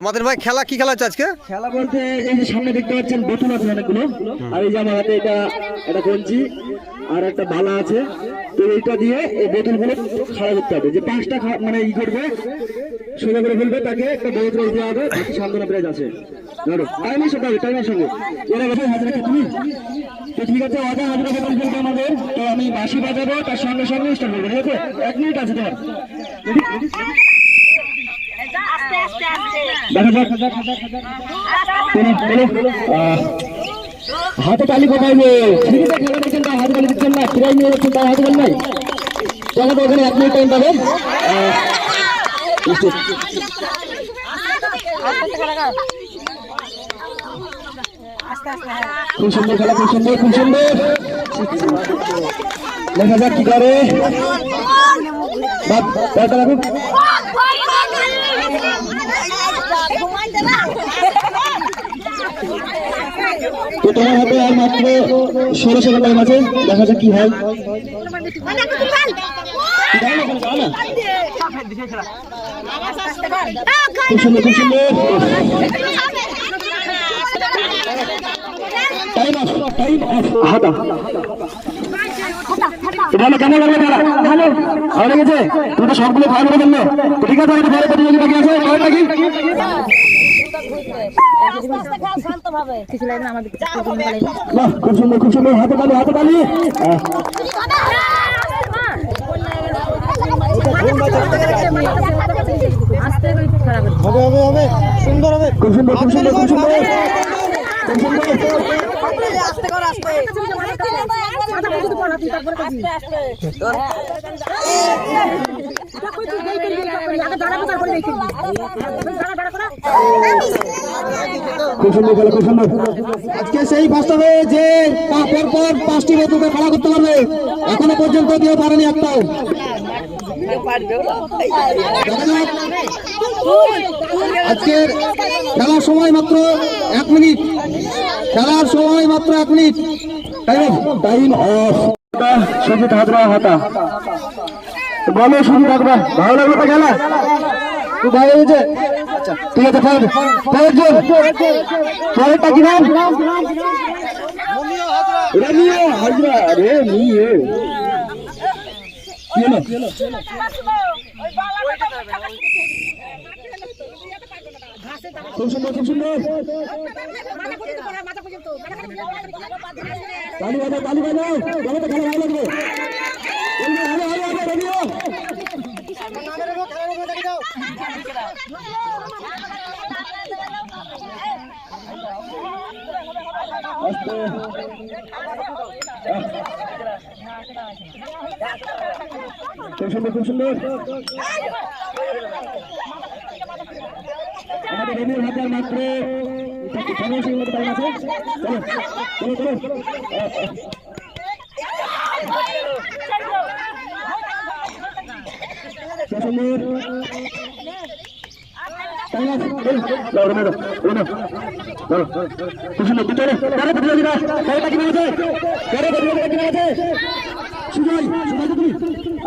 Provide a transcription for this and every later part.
আমাদের ভাই খেলা কি খেলা হচ্ছে আজকে? খেলা বলতে এই যে সামনে দেখতে পাচ্ছেন বোতল আছে অনেকগুলো। আর এই যে আমার হাতে এটা একটা গঞ্জি আর একটা বালা আছে। তো এইটা দিয়ে এই বোতলগুলো খাড়া করতে হবে। যে পাঁচটা মানে ই করবে, সোজা করে ফেলবে তাকে, একটা বড় প্রাইজ দেওয়া হবে, বাকি সান্ত্বনা প্রাইজ আছে। ধরো টাইমের সাথে হবে টাইমের সঙ্গে। এরা গেছে হাজার টাকা তুমি? তো ঠিক আছে অজা হাজার করে ফেলবে আমাদের। তো আমি বাঁশি বাজাবো, তার সঙ্গে সঙ্গে স্টার্ট করব। ঠিক আছে? এক মিনিট আছে তোমার Ready? দেখা যাক চলো, চলো। আহ, হাতে তালি কোথায় হাতে তালি দিচ্ছেন না। প্রাইজ নিয়ে যাচ্ছেন তাও হাতে তালি নাই? চলো তো ওখানে এক মিনিট টাইম পাবে আহ, নিশ্চয়। খুব সুন্দর খেলা খুব সুন্দর খুব সুন্দর। দেখা যাক কি করে। তো তোমার হাতে আর মাত্র ষোলো সেকেন্ড টাইম আছে। দেখা যাক কি হয়। খুব সুন্দর খুব সুন্দর। টাইম অফ টাইম অফ হাতা বলো কেমন লাগল ভালো। ভালো লেগেছে? তুমি তো সবগুলো ভালো করে ঠিক আছে আমাদের ভালো প্রতিযোগী বাকি আছে? পরের নাকি খুব সুন্দর খুব সুন্দর। হাতে তালি হাতে হবে খুব সুন্দর খুব সুন্দর খুব সুন্দর। আজকে সেই বাস্তবে যে পা- পর পর পাঁচটি বোতলকে খেলা করতে পারবে, এখনও পর্যন্ত কেউ পারেনি একটাও। আজকের খেলার সময় মাত্র এক মিনিট। খেলার সময় মাত্র এক minute. Time time off Sajit Hazra হাতা। বলো শুধু থাকবে ভালো লাগল তো খেলা? ভালো লেগেছে। ঠিক আছে পরের পরের পরেরটা কি নাম? রমিও হাজরা। রে নিয়ে কি হলো খুব সুন্দর খুব সুন্দর। তালি বাজাও তালি বাজাও। বলো তো খেলা ভালো লাগবে? বলবে, হালো হালো হালো রমিও আস্তে। খুব সুন্দর খুব সুন্দর আমাদের রবির হাতে আর মাত্র প্রতিযোগিতা প্রতিযোগিতা কি আছে সুজয় সুজয় তো তুমি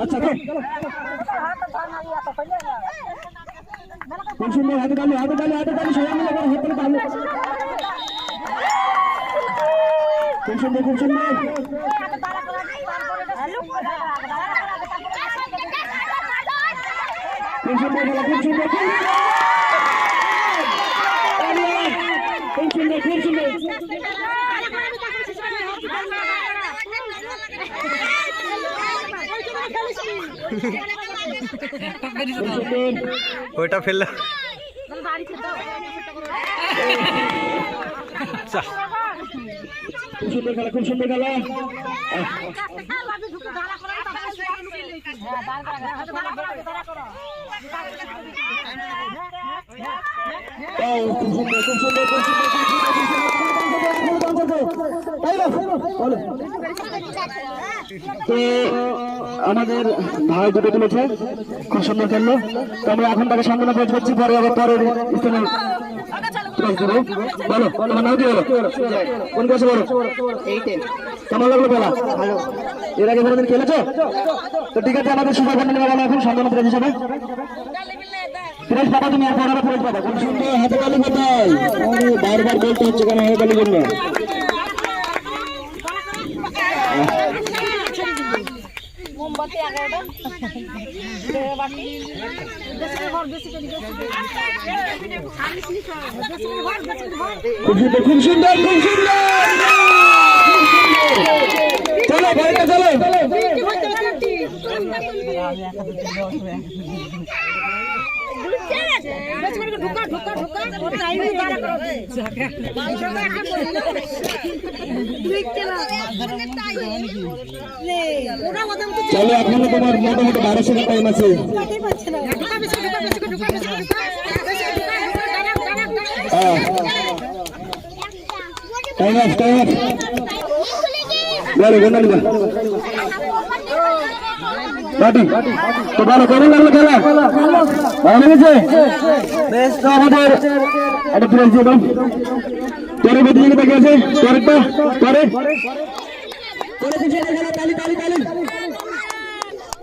আচ্ছা চলো খুব সুন্দর হাতে তালি হাতে তালি হাতে তালি সবাই মিলে করো হাতে তালি খুব সুন্দর খুব সুন্দর খুব সুন্দর খেলা খুব সুন্দর খুব সুন্দর খুব সুন্দর খুব সুন্দর ওইটা ফেললে আচ্ছা খুব সুন্দর খেলা খুব সুন্দর খুব সুন্দর খুব সুন্দর তো আমাদের ভাই দুটো তুলেছে, খুব সুন্দর খেললো। তো আমরা এখন তাকে সান্ত্বনা পেয়ে করছি পরে আবার পরের স্থানে বলো বলো? কেমন লাগল এর আগে তো ঠিক আছে, আমাদের এখন তুমি আর বারবার বলতে হচ্ছে কেন, হাতে তালি জন্য মোমবাতি এগারোটা বাটি বেশি ঘর বেশি করে খুব সুন্দর খুব সুন্দর চলো বাড়িতে চলো ঢুকা ঢুকা ঢুকা টাইমে করো মতো চলো এখনও তোমার মোটামুটি বারোশো টাইম আছে টাইম অফ টাইম অফ বলো। বন্ধু বাটি তো ভালো কেমন লাগল খেলা? ভালো লেগেছে? বেশ। তো আমাদের একটা প্রাইজ দিয়ে আছে খেলা তালি তালি তালি।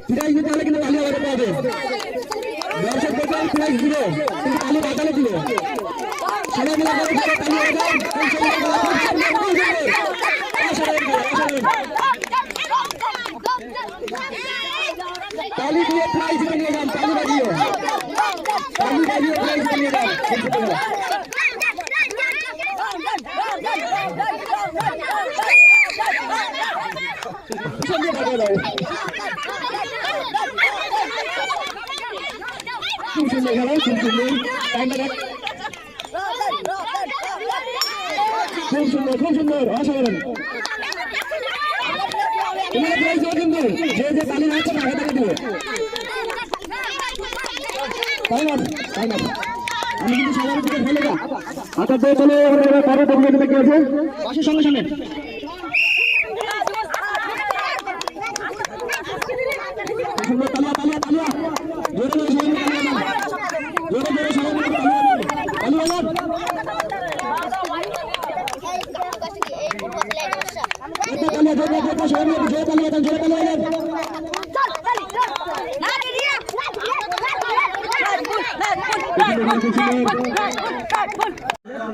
প্রাইজ দিতে হলে কিন্তু পাবে দর্শক দেখে প্রাইজ দিবে কিন্তু তালি বাতালে দিবে। সবাই মিলে তালি খুব সুন্দর খেলা, খুব সুন্দর, খুব সুন্দর। অসাধারণ খেলা, অসাধারণ। তালি দিয়ে প্রাইজ নিয়ে যান তালি বাজিয়ে তালি বাজিয়ে প্রাইজ নিয়ে যান খুব সুন্দর খেলা। সুন্দর বাজিয়ে দাও খুব সুন্দর খেলা খুব সুন্দর টাইমটা দেখ। খুব সুন্দর খুব সুন্দর অসাধারণ তোমার প্রাইজ দেবো কিন্তু যে যে তালি মারছে না হাতে দিবে টাইম অফ টাইম অফ আমি কিন্তু সবার দিকে ফেলে না হাতে দিয়ে চলে, এবার পরে দেখবে তুমি আছে পাশের সঙ্গে সঙ্গে।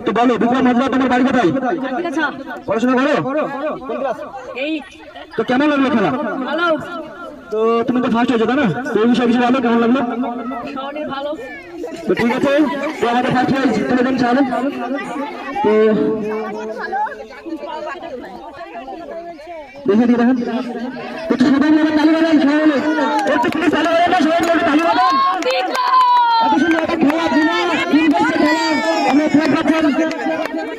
তো বলো বিক্রম হাজরা তোমার বাড়ি কোথায়? পড়াশোনা করো? তো কেমন লাগল খেলা? তো তুমি তো ফার্স্ট হয়েছো তাই না? তো এই বিষয়ে কিছু ভালো কেমন লাগল? তো ঠিক আছে তো আমাদের ফার্স্ট হয়েছে তুলে দেন সামনে তো দেখে দিয়ে দেখেন। তো সবাই তালি বাজান সবাই একটু প্লিজ তালি বাজান সবাই তালি বাজান।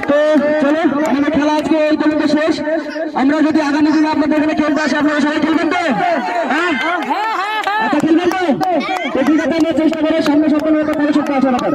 তো চলো আমাদের খেলা আজকে এই পর্যন্ত শেষ। আমরা যদি আগামী দিনে আপনাদের এখানে খেলতে আসি আপনারা সবাই খেলবেন তো? হ্যাঁ? আচ্ছা খেলবেন তো? ঠিক আছে আমরা চেষ্টা করে সামনে সত্য আছে আমাদের।